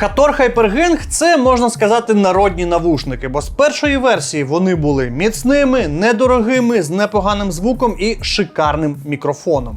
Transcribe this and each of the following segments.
Хатор Hypergang – це можна сказати народні навушники, бо з першої версії вони були міцними, недорогими, з непоганим звуком і шикарним мікрофоном.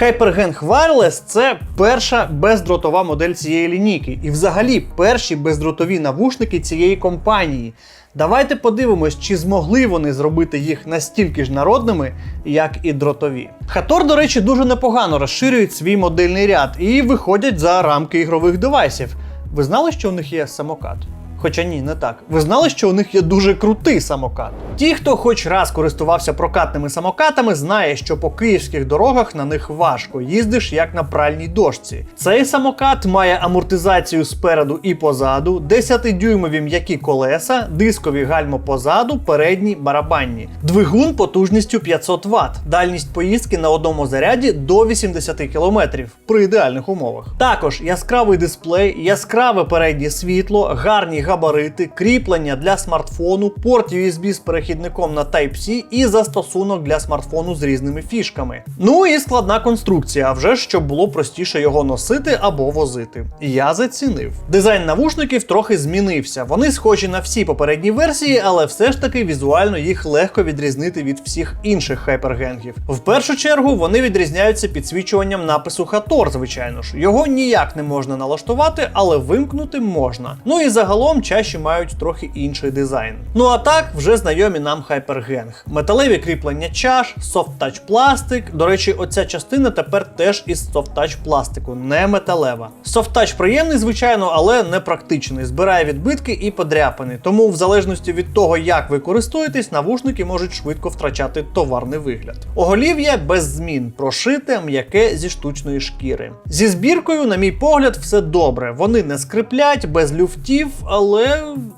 Hypergang Wireless – це перша бездротова модель цієї лінійки, і взагалі перші бездротові навушники цієї компанії. Давайте подивимось, чи змогли вони зробити їх настільки ж народними, як і дротові. Хатор, до речі, дуже непогано розширюють свій модельний ряд і виходять за рамки ігрових девайсів. Ви знали, що у них є самокат? Хоча ні, не так. Ви знали, що у них є дуже крутий самокат. Ті, хто хоч раз користувався прокатними самокатами, знає, що по київських дорогах на них важко їздиш як на пральній дошці. Цей самокат має амортизацію спереду і позаду, 10-дюймові м'які колеса, дискові гальмо позаду, передні барабанні, двигун потужністю 500 Вт, дальність поїздки на одному заряді до 80 км при ідеальних умовах. Також яскравий дисплей, яскраве переднє світло, гарні габарити, кріплення для смартфону, порт USB з перехідником на Type-C і застосунок для смартфону з різними фішками. Ну і складна конструкція, а вже щоб було простіше його носити або возити. Я зацінив. Дизайн навушників трохи змінився. Вони схожі на всі попередні версії, але все ж таки візуально їх легко відрізнити від всіх інших хайпергенгів. В першу чергу вони відрізняються підсвічуванням напису Хатор, звичайно ж. Його ніяк не можна налаштувати, але вимкнути можна. Ну і загалом чаще мають трохи інший дизайн. Ну а так, вже знайомі нам хайпергенг. Металеві кріплення чаш, софт-тач пластик. До речі, оця частина тепер теж із софт-тач пластику, не металева. Софт-тач приємний, звичайно, але не практичний. Збирає відбитки і подряпини. Тому, в залежності від того, як ви користуєтесь, навушники можуть швидко втрачати товарний вигляд. Оголів'я без змін, прошите, м'яке зі штучної шкіри. Зі збіркою, на мій погляд, все добре. Вони не скриплять, без люфтів, але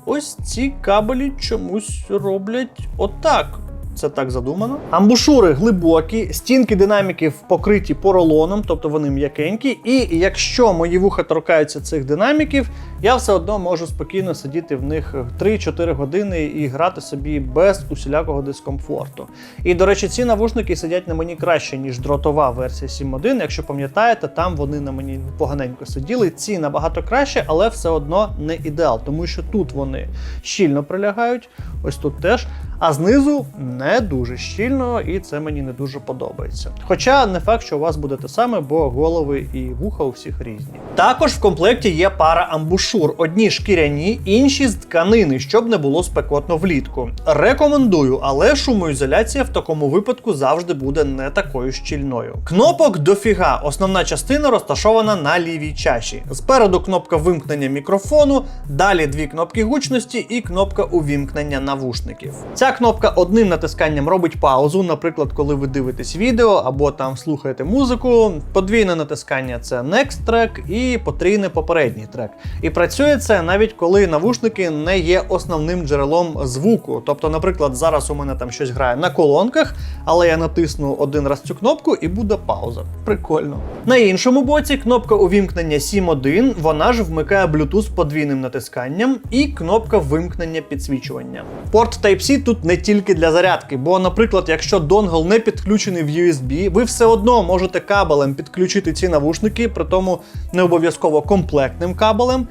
ось ці кабелі чомусь роблять отак. Це так задумано. Амбушури глибокі, стінки динаміків покриті поролоном, тобто вони м'якенькі. І якщо мої вуха торкаються цих динаміків, я все одно можу спокійно сидіти в них 3-4 години і грати собі без усілякого дискомфорту. І до речі, ці навушники сидять на мені краще, ніж дротова версія 7.1. Якщо пам'ятаєте, там вони на мені поганенько сиділи. Ці набагато краще, але все одно не ідеал, тому що тут вони щільно прилягають, ось тут теж. А знизу не дуже щільно, і це мені не дуже подобається. Хоча не факт, що у вас буде те саме, бо голови і вуха у всіх різні. Також в комплекті є пара амбушур: одні шкіряні, інші з тканини, щоб не було спекотно влітку. Рекомендую, але шумоізоляція в такому випадку завжди буде не такою щільною. Кнопок дофіга. Основна частина розташована на лівій чаші. Спереду кнопка вимкнення мікрофону, далі дві кнопки гучності і кнопка увімкнення навушників. Ця кнопка одним натисканням робить паузу, наприклад, коли ви дивитесь відео або там слухаєте музику. Подвійне натискання це Next трек і потрійне попередній трек. І працює це навіть коли навушники не є основним джерелом звуку. Тобто, наприклад, зараз у мене там щось грає на колонках, але я натисну один раз цю кнопку і буде пауза. Прикольно. На іншому боці кнопка увімкнення 7.1, вона ж вмикає Bluetooth подвійним натисканням і кнопка вимкнення підсвічування. Порт Type-C тут не тільки для зарядки, бо, наприклад, якщо донгл не підключений в USB, ви все одно можете кабелем підключити ці навушники, при тому не обов'язково комплектним кабелем.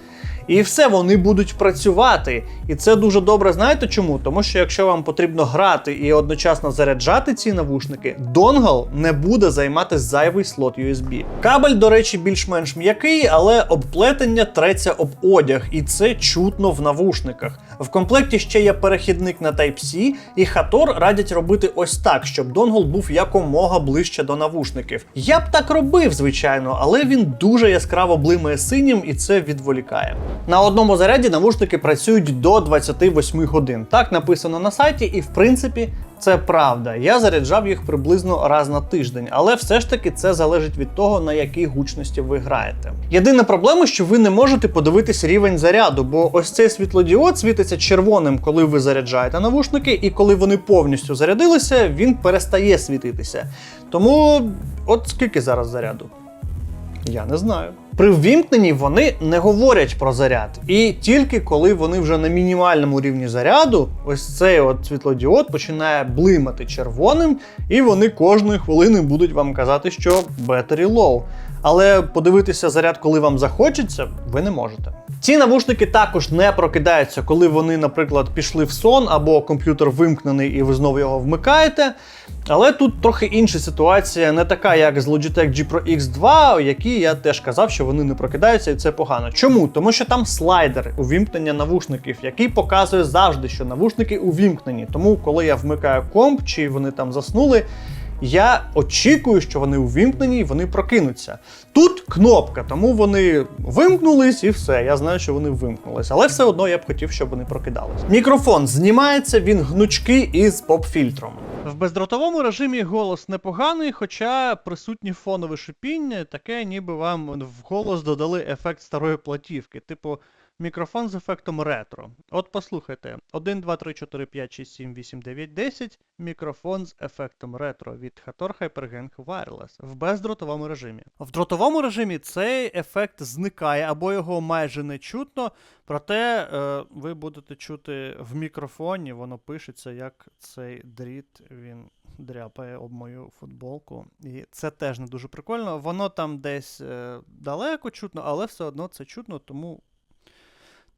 І все, вони будуть працювати. І це дуже добре. Знаєте чому? Тому що якщо вам потрібно грати і одночасно заряджати ці навушники, донгл не буде займати зайвий слот USB. Кабель, до речі, більш-менш м'який, але обплетення треться об одяг, і це чутно в навушниках. В комплекті ще є перехідник на Type-C, і Хатор радять робити ось так, щоб донгл був якомога ближче до навушників. Я б так робив, звичайно, але він дуже яскраво блимає синім і це відволікає. На одному заряді навушники працюють до 28 годин. Так написано на сайті, і в принципі це правда. Я заряджав їх приблизно раз на тиждень, але все ж таки це залежить від того, на якій гучності ви граєте. Єдина проблема, що ви не можете подивитись рівень заряду, бо ось цей світлодіод світиться червоним, коли ви заряджаєте навушники, і коли вони повністю зарядилися, він перестає світитися. Тому, от скільки зараз заряду? Я не знаю. При ввімкненні вони не говорять про заряд. І тільки коли вони вже на мінімальному рівні заряду, ось цей от світлодіод починає блимати червоним, і вони кожної хвилини будуть вам казати, що battery low. Але подивитися заряд, коли вам захочеться, ви не можете. Ці навушники також не прокидаються, коли вони, наприклад, пішли в сон або комп'ютер вимкнений і ви знову його вмикаєте. Але тут трохи інша ситуація, не така, як з Logitech G Pro X2, які я теж казав, що вони не прокидаються, і це погано. Чому? Тому що там слайдер увімкнення навушників, який показує завжди, що навушники увімкнені. Тому, коли я вмикаю комп, чи вони там заснули. Я очікую, що вони увімкнені і вони прокинуться. Тут кнопка, тому вони вимкнулись і все. Я знаю, що вони вимкнулись. Але все одно я б хотів, щоб вони прокидались. Мікрофон знімається, він гнучкий із поп-фільтром. В бездротовому режимі голос непоганий, хоча присутнє фонове шипіння, таке, ніби вам в голос додали ефект старої платівки, типу мікрофон з ефектом ретро. От послухайте: 1, 2, 3, 4, 5, 6, 7, 8, 9, 10. Мікрофон з ефектом ретро від Hator HyperGang Wireless в бездротовому режимі. В дротовому режимі цей ефект зникає або його майже не чутно, проте е, ви будете чути в мікрофоні, воно пишеться, як цей дріт він дряпає об мою футболку. І це теж не дуже прикольно. Воно там десь е, далеко чутно, але все одно це чутно, тому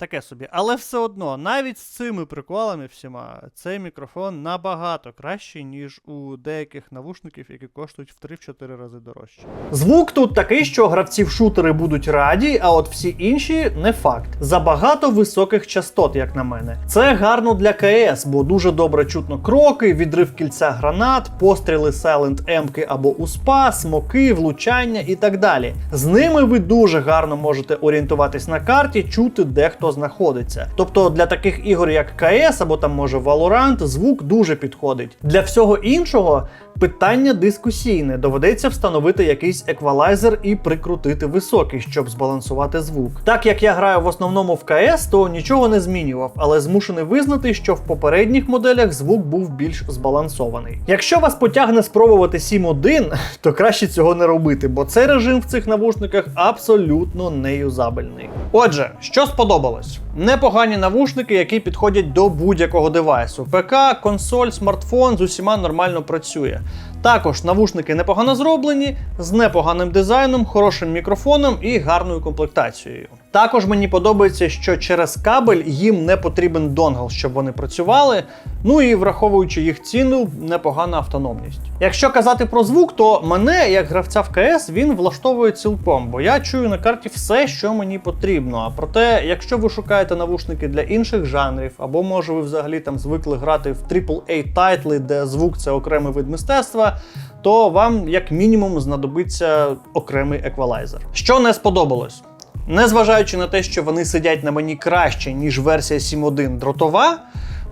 Таке собі. Але все одно, навіть з цими приколами всіма, цей мікрофон набагато кращий, ніж у деяких навушників, які коштують в 3-4 рази дорожче. Звук тут такий, що гравці в шутери будуть раді, а от всі інші не факт. Забагато високих частот, як на мене. Це гарно для КС, бо дуже добре чутно кроки, відрив кільця гранат, постріли Silent М-ки або УСПА, смоки, влучання і так далі. З ними ви дуже гарно можете орієнтуватись на карті, чути, де знаходиться. Тобто для таких ігор, як КС або там може Valorant, звук дуже підходить. Для всього іншого питання дискусійне. Доведеться встановити якийсь еквалайзер і прикрутити високий, щоб збалансувати звук. Так як я граю в основному в КС, то нічого не змінював, але змушений визнати, що в попередніх моделях звук був більш збалансований. Якщо вас потягне спробувати 7.1, то краще цього не робити, бо цей режим в цих навушниках абсолютно неюзабельний. Отже, що сподобалось? Непогані навушники, які підходять до будь-якого девайсу. ПК, консоль, смартфон з усіма нормально працює. Також навушники непогано зроблені, з непоганим дизайном, хорошим мікрофоном і гарною комплектацією. Також мені подобається, що через кабель їм не потрібен донгл, щоб вони працювали. Ну і враховуючи їх ціну, непогана автономність. Якщо казати про звук, то мене, як гравця в КС, він влаштовує цілком, бо я чую на карті все, що мені потрібно. А проте, якщо ви шукаєте навушники для інших жанрів, або може ви взагалі там звикли грати в AAA тайтли, де звук це окремий вид мистецтва. То вам, як мінімум, знадобиться окремий еквалайзер. Що не сподобалось? Незважаючи на те, що вони сидять на мені краще, ніж версія 7.1 дротова,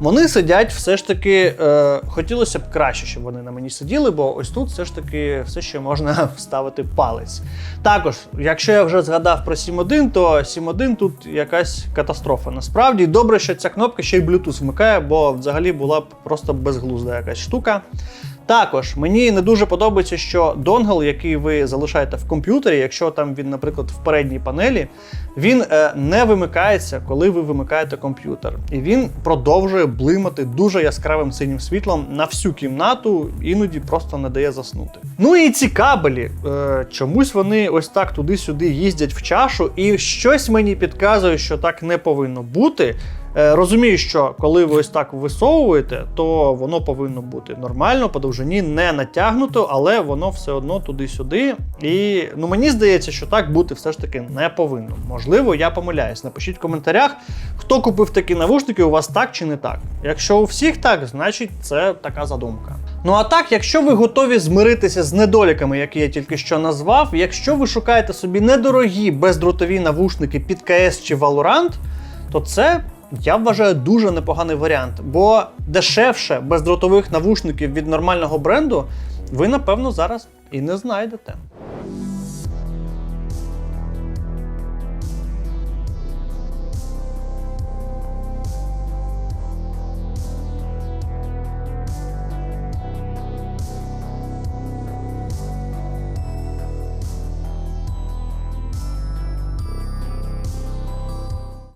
вони сидять все ж таки. Е, хотілося б краще, щоб вони на мені сиділи, бо ось тут все ж таки все ще можна вставити палець. Також, якщо я вже згадав про 7.1, то 7.1 тут якась катастрофа. Насправді добре, що ця кнопка ще й Bluetooth вмикає, бо взагалі була б просто безглузда якась штука. Також мені не дуже подобається, що донгл, який ви залишаєте в комп'ютері, якщо там він, наприклад, в передній панелі, він е, не вимикається, коли ви вимикаєте комп'ютер. І він продовжує блимати дуже яскравим синім світлом на всю кімнату, іноді просто не дає заснути. Ну і ці кабелі. Е, чомусь вони ось так туди-сюди їздять в чашу, і щось мені підказує, що так не повинно бути. Е, Розумію, що коли ви ось так висовуєте, то воно повинно бути нормально, по довжині не натягнуто, але воно все одно туди-сюди. І ну мені здається, що так бути все ж таки не повинно. Можливо, я помиляюсь. Напишіть в коментарях, хто купив такі навушники, у вас так чи не так. Якщо у всіх так, значить це така задумка. Ну а так, якщо ви готові змиритися з недоліками, які я тільки що назвав, якщо ви шукаєте собі недорогі бездротові навушники під КС чи Valorant, то це я вважаю дуже непоганий варіант, бо дешевше бездротових навушників від нормального бренду ви, напевно, зараз і не знайдете.